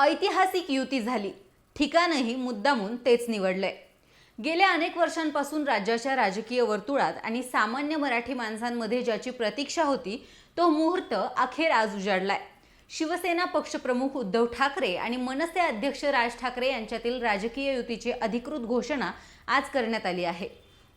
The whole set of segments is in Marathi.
ऐतिहासिक युती झाली. ठिकाणही मुद्दामून तेच निवडलंय. गेल्या अनेक वर्षांपासून राज्याच्या राजकीय वर्तुळात आणि सामान्य मराठी माणसांमध्ये ज्याची प्रतीक्षा होती तो मुहूर्त अखेर आज उजाडलाय. शिवसेना पक्षप्रमुख उद्धव ठाकरे आणि मनसे अध्यक्ष राज ठाकरे यांच्यातील राजकीय युतीची अधिकृत घोषणा आज करण्यात आली आहे.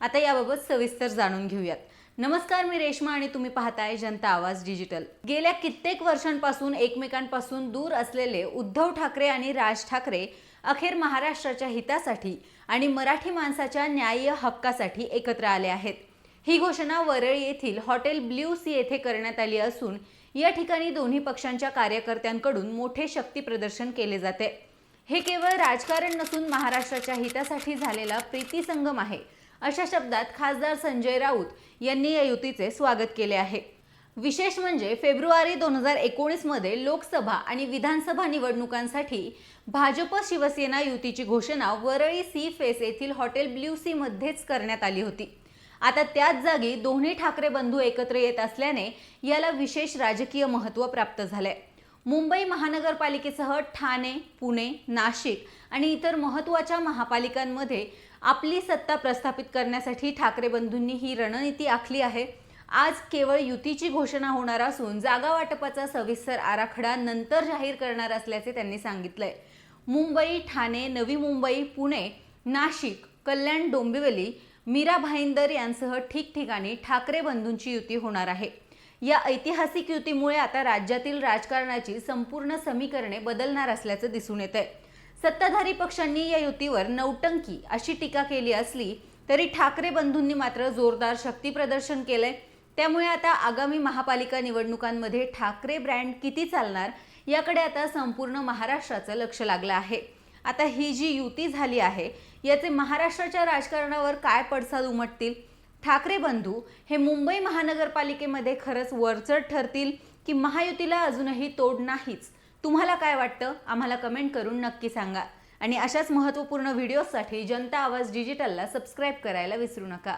आता याबाबत सविस्तर जाणून घेऊयात. नमस्कार मी रेश्मा आणि तुम्ही पाहताय जनता आवाज डिजिटल. गेल्या कित्येक वर्षांपासून एकमेकांपासून दूर असलेले उद्धव ठाकरे आणि राज ठाकरे अखेर महाराष्ट्राच्या हितासाठी आणि मराठी माणसाच्या न्याय्य हक्कासाठी एकत्र आले आहेत. ही घोषणा वरळी येथील हॉटेल ब्ल्यू सी येथे करण्यात आली असून या ठिकाणी दोन्ही पक्षांच्या कार्यकर्त्यांकडून मोठे शक्ती प्रदर्शन केले जाते. हे केवळ राजकारण नसून महाराष्ट्राच्या हितासाठी झालेला प्रीतीसंगम आहे अशा शब्दात खासदार संजय राऊत यांनी या युतीचे स्वागत केले आहे. विशेष म्हणजे फेब्रुवारी दोन हजार एकोणीसमध्ये लोकसभा आणि विधानसभा निवडणुकांसाठी भाजप शिवसेना युतीची घोषणा वरळी सी फेस येथील हॉटेल ब्ल्यू सीमध्येच करण्यात आली होती. आता त्याच जागी दोन्ही ठाकरे बंधू एकत्र येत असल्याने याला विशेष राजकीय महत्त्व प्राप्त झालंय. मुंबई महानगरपालिकेसह ठाणे पुणे नाशिक आणि इतर महत्त्वाच्या महापालिकांमध्ये आपली सत्ता प्रस्थापित करण्यासाठी ठाकरे बंधूंनी ही रणनीती आखली आहे. आज केवळ युतीची घोषणा होणार असून जागा वाटपाचा सविस्तर आराखडा नंतर जाहीर करणार असल्याचे त्यांनी सांगितलंय. मुंबई ठाणे नवी मुंबई पुणे नाशिक कल्याण डोंबिवली मीरा भाईंदर यांसह ठिकठिकाणी ठाकरे बंधूंची युती होणार आहे. या ऐतिहासिक युतीमुळे आता राज्यातील राजकारणाची संपूर्ण समीकरणे बदलणार असल्याचं दिसून येत आहे सत्ताधारी पक्षांनी या युतीवर नौटंकी अशी टीका केली असली तरी ठाकरे बंधूंनी मात्र जोरदार शक्ती प्रदर्शन केलंय. त्यामुळे आता आगामी महापालिका निवडणुकांमध्ये ठाकरे ब्रँड किती चालणार याकडे आता संपूर्ण महाराष्ट्राचं लक्ष लागलं आहे. आता ही जी युती झाली आहे याचे महाराष्ट्राच्या राजकारणावर काय पडसाद उमटतील? ठाकरे बंधू हे मुंबई महानगरपालिकेमध्ये खरंच वरचढ ठरतील की महायुतीला अजूनही तोड नाहीच? तुम्हाला काय वाटतं? आम्हाला कमेंट करून नक्की सांगा. आणि अशाच महत्त्वपूर्ण व्हिडिओसाठी जनता आवाज डिजिटलला सबस्क्राईब करायला विसरू नका.